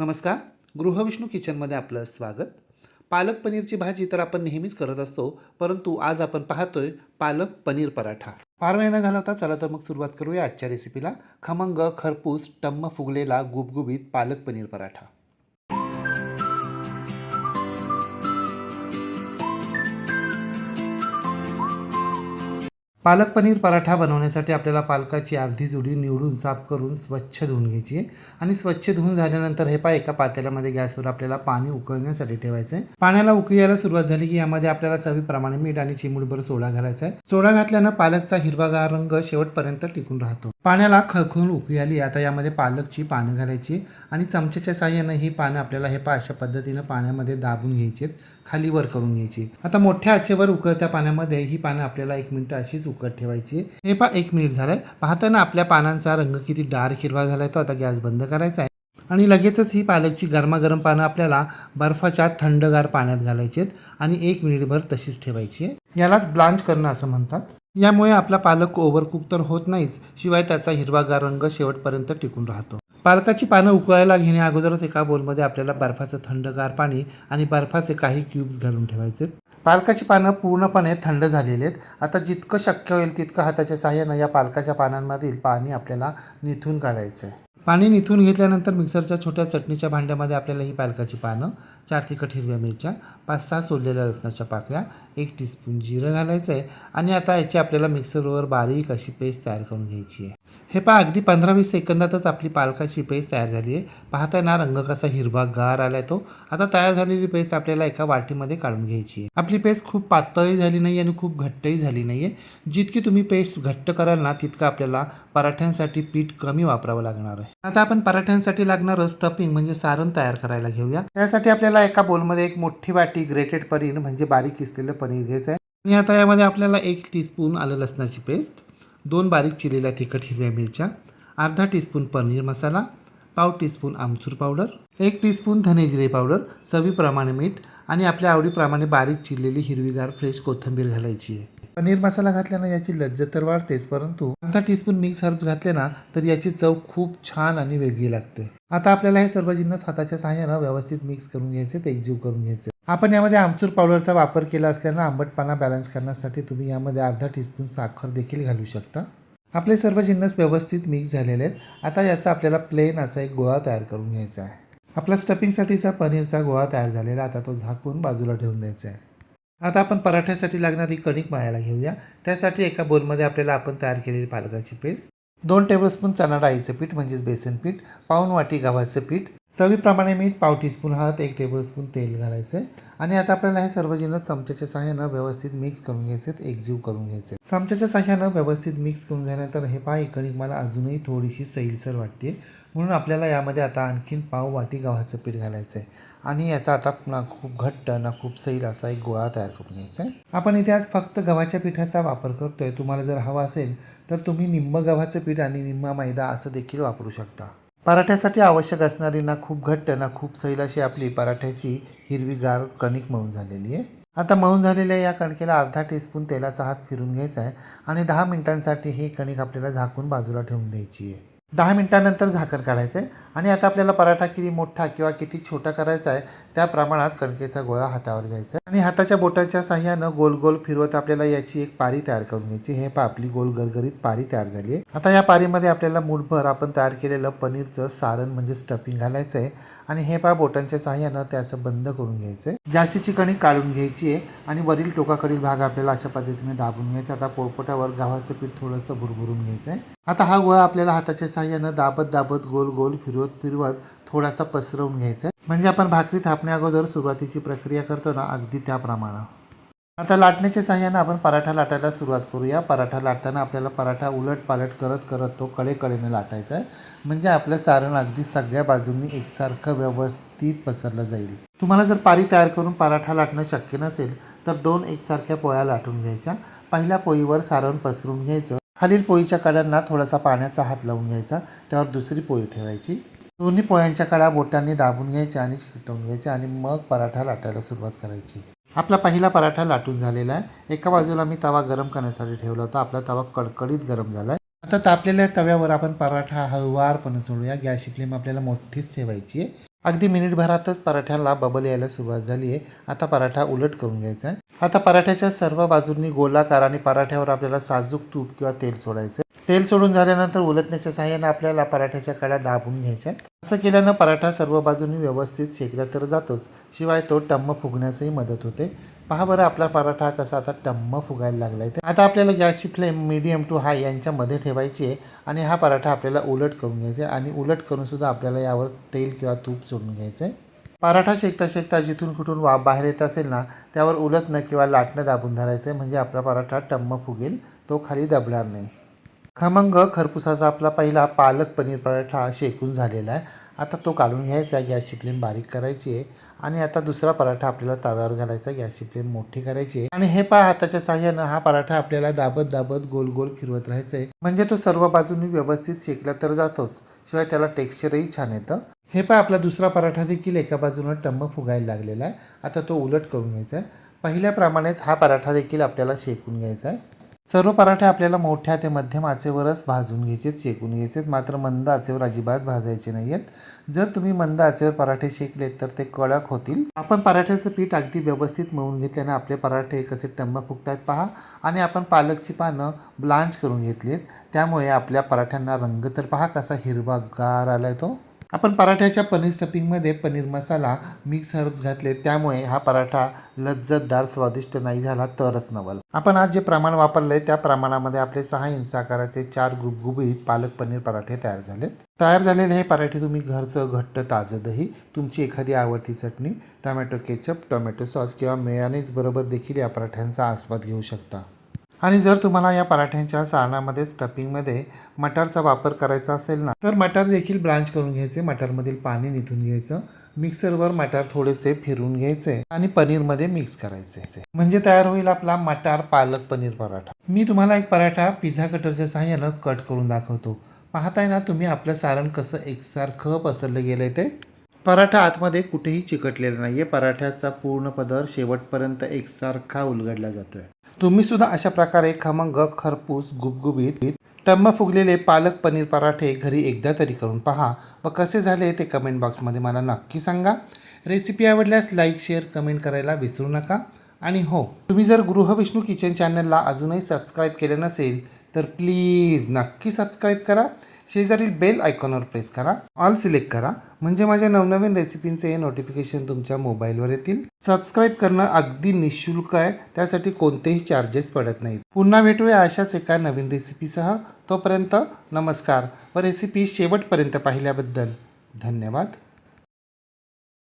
नमस्कार. गृहविष्णू किचनमध्ये आपलं स्वागत. पालक पनीरची भाजी तर आपण नेहमीच करत असतो परंतु आज आपण पाहतोय पालक पनीर पराठा. फार वेळ न घालवता चला तर मग सुरुवात करूया आजच्या रेसिपीला खमंग खरपूस टम्म फुगलेला गुबगुबीत पालक पनीर पराठा. पालक पनीर पराठा बनवण्यासाठी आपल्याला पालकाची अर्धी जुडी निवडून साफ करून स्वच्छ धुवून घ्यायची आहे. आणि स्वच्छ धुवून झाल्यानंतर हे पाय एका पातेल्यामध्ये गॅसवर आपल्याला पाणी उकळण्यासाठी ठेवायचं आहे. पाण्याला उकळायला सुरुवात झाली की यामध्ये आपल्याला चवीप्रमाणे मीठ आणि चिमूटभर सोडा घालायचा आहे. सोडा घातल्यानं पालकचा हिरवागार रंग शेवटपर्यंत टिकून राहतो. पाण्याला खळखळून उकळी आली आता यामध्ये पालकची पानं घालायची आणि चमच्याच्या साह्यानं ही पानं आपल्याला हे पा अशा पद्धतीनं पाण्यामध्ये दाबून घ्यायची खाली वर करून घ्यायची आता मोठ्या आचेवर उकळत्या पाण्यामध्ये ही पानं आपल्याला एक मिनटं अशीच उकळत ठेवायची. हे पहा एक मिनिट झालंय. पाहताना आपल्या पानांचा रंग किती डार्क हिरवा झालाय तो आता गॅस बंद करायचा आहे. आणि लगेचच ही पालकची गरमागरम पानं आपल्याला बर्फाच्या थंडगार पाण्यात घालायची आहेत आणि एक मिनिटभर तशीच ठेवायची आहे. यालाच ब्लांच करणं असं म्हणतात. यामुळे आपला पालक ओव्हरकुक तर होत नाहीच शिवाय त्याचा हिरवागार रंग शेवटपर्यंत टिकून राहतो. पालकाची पानं उकळायला घेण्या अगोदरच एका बोलमध्ये आपल्याला बर्फाचं थंडगार पाणी आणि बर्फाचे काही क्यूब्स घालून ठेवायचे पालकाची पानं पूर्णपणे थंड झालेली आहेत. आता जितकं शक्य होईल तितकं हाताच्या साह्यानं या पालकाच्या पानांमधील पाणी आपल्याला निथून काढायचं आहे पाणी निथून घेतल्यानंतर मिक्सरच्या छोट्या चटणीच्या भांड्यामध्ये आपल्याला ही पालकाची पानं चार तिखट हिरव्या मिरच्या पाच सहा सोललेल्या लसणाच्या पाकळ्या एक टीस्पून जिरं घालायचं आहे आणि आता याची आपल्याला मिक्सरवर बारीक अशी पेस्ट तयार करून घ्यायची आहे. हे पहा अगदी पंधरा वीस सेकंदातच आपली पालकाची पेस्ट तयार झाली आहे. पाहताय ना रंग कसा हिरवा गार आलाय तो. आता तयार झालेली पेस्ट आपल्याला एका वाटीमध्ये काढून घ्यायची आहे. आपली पेस्ट खूप पातळी झाली नाही आणि खूप घट्टही झाली नाही आहे जितकी तुम्ही पेस्ट घट्ट कराल ना तितकं आपल्याला पराठ्यांसाठी पीठ कमी वापरावं लागणार आहे. आता आपण पराठ्यांसाठी लागणारं स्टफिंग म्हणजे सारण तयार करायला घेऊया. त्यासाठी आपल्याला एका बोलमध्ये एक मोठी वाटी ग्रेटेड पनीर म्हणजे बारीक किसलेलं पनीर घ्यायचं आहे. आणि आता यामध्ये आपल्याला एक टीस्पून आलं लसणाची पेस्ट दोन बारीक चिरलेल्या तिखट हिरव्या मिरच्या अर्धा टीस्पून पनीर मसाला पाव टीस्पून आमचूर पावडर एक टीस्पून धनेजिरे पावडर चवीप्रमाणे मीठ आणि आपल्या आवडीप्रमाणे बारीक चिरलेली हिरवीगार फ्रेश कोथिंबीर घालायची आहे. पनीर मसाला घातल्यानं याची लज्जत तर वाढतेच परंतु अर्धा टीस्पून मिक्स हर्ब घातले ना तर याची चव खूप छान आणि वेगळी लागते. आता आपल्याला हे सर्व जिन्नस हाताच्या सहाय्यानं व्यवस्थित मिक्स करून घ्यायचे ते एकजीव करून घ्यायचे. आपण यामध्ये आमचूर पावडरचा वापर केला असल्यानं आंबटपणा बॅलन्स करण्यासाठी तुम्ही यामध्ये अर्धा टीस्पून साखर देखील घालू शकता. आपले सर्व जिन्नस व्यवस्थित मिक्स झालेले आहेत. आता याचा आपल्याला प्लेन असा एक गोळा तयार करून घ्यायचा आहे. आपला स्टफिंगसाठीचा पनीरचा गोळा तयार झालेला आता तो झाकून बाजूला ठेवून द्यायचा आहे. आता आपण पराठ्यासाठी लागणारी कणिक मळायला घेऊया. त्यासाठी एका बोलमध्ये आपल्याला आपण तयार केलेली पालकाची पेस्ट दोन टेबलस्पून चणा डाळीचं पीठ म्हणजेच बेसन पीठ पाऊन वाटी गव्हाचं पीठ चवीप्रमाणे मीठ पाव टीस्पून हळद एक टेबलस्पून तेल घालायचं. आहे आणि आता आपल्याला हे सर्व जिन्नस चमच्याच्या सहाय्यानं व्यवस्थित मिक्स करून घ्यायचे एकजीव करून घ्यायचे. चमच्याच्या सहाय्यानं व्यवस्थित मिक्स करून झाल्यानंतर हे पाय इकडे मला अजूनही थोडीशी सैलसर वाटते म्हणून आपल्याला यामध्ये आता आणखीन पाव वाटी गव्हाचं पीठ घालायचं आहे आणि याचा आता ना खूप घट्ट ना खूप सैल असा एक गोळा तयार करून घ्यायचा आहे आपण इथे आज फक्त गव्हाच्या पिठाचा वापर करतोय. तुम्हाला जर हवा असेल तर तुम्ही निम्म गव्हाचं पीठ आणि निम्मा मैदा असं देखील वापरू शकता. पराठ्यासाठी आवश्यक असणारी ना खूप घट्ट ना खूप सैल अशी आपली पराठ्याची हिरवीगार कणिक मळून झालेली आहे. आता मळून झालेल्या या कणकेला अर्धा टीस्पून तेलाचा हात फिरून घ्यायचा आहे आणि दहा मिनिटांसाठी ही कणिक आपल्याला झाकून बाजूला ठेवून द्यायची आहे. दहा मिनिटानंतर झाकण काढायचं आहे आणि आता आपल्याला पराठा किती मोठा किंवा किती छोटा करायचा आहे त्या प्रमाणात कणकेचा गोळा हातावर घ्यायचा आहे. आणि हाताच्या बोटाच्या साह्यानं गोल गोल फिरवत आपल्याला याची एक पारी तयार करून घ्यायची. हे पा आपली गोल गरगरीत पारी तयार झाली आहे. आता या पारीमध्ये आपल्याला मूठभर आपण तयार केलेलं पनीरचं सारण म्हणजे स्टफिंग घालायचं आहे. आणि हे पा बोटांच्या साह्यानं त्याचं बंद करून घ्यायचं आहे जास्तीची कणिक काढून घ्यायची आहे आणि वरील टोकाकडील भाग आपल्याला अशा पद्धतीने दाबून घ्यायचा. आता पोळपोटावर गव्हाचं पीठ थोडंसं भुरभुरून घ्यायचं आहे आता हा गोळा आपल्याला हाताच्या साह्यानं दाबत दाबत गोल गोल फिरवत फिरवत थोडासा पसरवून घ्यायचा म्हणजे आपण भाकरी थापण्या अगोदर सुरुवातीची प्रक्रिया करतो ना अगदी त्याप्रमाणे. आता लाटण्याच्या साह्यानं आपण पराठा लाटायला सुरुवात करूया. पराठा लाटताना आपल्याला पराठा उलट पालट करत करत तो कडेकडेने लाटायचा आहे. म्हणजे आपलं सारण अगदी सगळ्या बाजूंनी एकसारखं व्यवस्थित पसरलं जाईल. तुम्हाला जर पारी तयार करून पराठा लाटणं शक्य नसेल तर दोन एकसारख्या पोळ्या लाटून घ्यायच्या. पहिल्या पोळीवर सारण पसरून घ्यायचं. खालील पोळीच्या कड्यांना थोडासा पाण्याचा हात लावून घ्यायचा. त्यावर दुसरी पोळी ठेवायची. दोन्ही पोळ्यांच्या कडा बोटांनी दाबून घ्यायच्या आणि चिकटवून घ्यायच्या आणि मग पराठा लाटायला सुरुवात करायची. आपला पहिला पराठा लाटून झालेला आहे. एका बाजूला मी तवा गरम करण्यासाठी ठेवला होता. आपला तवा कडकडीत गरम झाला आहे. आता तापलेल्या तव्यावर आपण पराठा हळुवारपणे सोडूया. गॅसची फ्लेम आपल्याला मोठीच ठेवायची आहे. अगदी मिनिटभरातच पराठ्याला बबल यायला सुरुवात झाली आहे. आता पराठा उलट करून घ्यायचा आहे. आता पराठ्याच्या सर्व बाजूंनी गोलाकार आणि पराठ्यावर आपल्याला साजूक तूप किंवा तेल सोडायचं तेल सोडून झाल्यानंतर उलटण्याच्या सहाय्याने आपल्याला पराठ्याच्या कड्या दाबून घ्यायच्या असं केल्यानं पराठा सर्व बाजूंनी व्यवस्थित शेकला तर जातोच. शिवाय तो टम्म फुगण्यासही मदत होते. पहा बरं आपला पराठा कसा आता टम्म फुगायला लागला आहे आता आपल्याला गॅसची फ्लेम मीडियम टू हाय यांच्यामध्ये ठेवायची आहे आणि हा पराठा आपल्याला उलट करून घ्यायचा आहे आणि उलट करून सुद्धा आपल्याला यावर तेल किंवा तूप सोडून घ्यायचं आहे. पराठा शेकता शेकता जिथून कुठून वा बाहेर येत असेल ना त्यावर उलटणं किंवा लाटणं दाबून धरायचं आहे. म्हणजे आपला पराठा टम्म फुगेल तो खाली दबणार नाही. खमंग खरपुसाचा आपला पहिला पालक पनीर पराठा शेकून झालेला आहे. आता तो काढून घ्यायचा आहे. गॅसची फ्लेम बारीक करायची आहे. आणि आता दुसरा पराठा आपल्याला तव्यावर घालायचा गॅसची फ्लेम मोठी करायची आहे. आणि हे पहा हाताच्या साह्यानं हा पराठा आपल्याला दाबत दाबत गोल गोल फिरवत राहायचं आहे. म्हणजे तो सर्व बाजूंनी व्यवस्थित शेकला तर जातोच. शिवाय त्याला टेक्स्चरही छान येतं. हे पहा आपला दुसरा पराठा देखील एका बाजूनं टम्म फुगायला लागलेला आहे. आता तो उलट करून घ्यायचा आहे. पहिल्याप्रमाणेच हा पराठा देखील आपल्याला शेकून घ्यायचा आहे. सर्व पराठे आपल्याला मोठ्या ते मध्यम आचेवरच भाजून घ्यायचेत शेकून घ्यायचेत. मात्र मंद आचेवर अजिबात भाजायचे नाही आहेत जर तुम्ही मंद आचेवर पराठे शेकलेत तर ते कडक होतील. आपण पराठ्याचं पीठ अगदी व्यवस्थित मळून घेतल्याने आपले पराठे कसे टंब फुगतात पहा. आणि आपण पालकची पानं ब्लांच करून घेतली आहेत त्यामुळे आपल्या पराठ्यांना रंग तर पहा कसा हिरवागार आलाय तो. आपण पराठ्याच्या पनीर स्टफिंगमध्ये पनीर मसाला मिक्स हर्ब्स घातले त्यामुळे हा पराठा लज्जतदार स्वादिष्ट नाही झाला तरच नवल. आपण आज जे प्रमाण वापरले त्या प्रमाणामध्ये आपले सहा इंच आकाराचे चार गुबगुबीत पालक पनीर पराठे तयार झालेत. तयार झालेले हे पराठे तुम्ही घरचं घट्ट ताजं दही तुमची एखादी आवडती चटणी टोमॅटो केचप टोमॅटो सॉस किंवा मेयानेज बरोबर देखील या पराठ्यांचा आस्वाद घेऊ शकता. आणि जर तुम्हाला या पराठ्यांच्या सारणामध्ये स्टफिंगमध्ये मटारचा वापर करायचा असेल ना तर मटार देखील ब्रांच करून घ्यायचे. मटारमधील पाणी निथून घ्यायचं. मिक्सरवर मटार थोडेसे फिरून घ्यायचे आणि पनीरमध्ये मिक्स करायचे. म्हणजे तयार होईल आपला मटार पालक पनीर पराठा. मी तुम्हाला एक पराठा पिझ्झा कटरच्या सहाय्यानं कट करून दाखवतो. पाहताय ना तुम्ही आपलं सारण कसं एकसारखं पसरलं गेलंय ते? पराठा आतमध्ये कुठेही चिकटलेला नाहीये. पराठ्याचा पूर्ण पदर शेवटपर्यंत एकसारखा उलगडला जातोय. आहे सुद्धा अशा प्रकारे खमंग खरपूस गुबगुबीत टम्म फुगलेले पालक पनीर पराठे घरी एकदा तरी करून पहा. व कसे झाले ते कमेंट बॉक्समध्ये मला नक्की सांगा. रेसिपी आवडल्यास लाईक शेअर कमेंट करायला विसरू नका. आणि हो तुम्ही जर गृहविष्णू किचन चॅनलला अजूनही सबस्क्राईब केलं नसेल तर प्लीज नक्की सबस्क्राईब करा. शेजारील बेल आयकॉनवर प्रेस करा. ऑल सिलेक्ट करा. म्हणजे माझ्या नवनवीन रेसिपींचे नोटिफिकेशन तुमच्या मोबाईलवर येतील. सबस्क्राईब करणं अगदी निशुल्क आहे. त्यासाठी कोणतेही चार्जेस पडत नाहीत. पुन्हा भेटूया अशाच एका नवीन रेसिपीसह. तोपर्यंत नमस्कार. व रेसिपी शेवटपर्यंत पाहिल्याबद्दल धन्यवाद.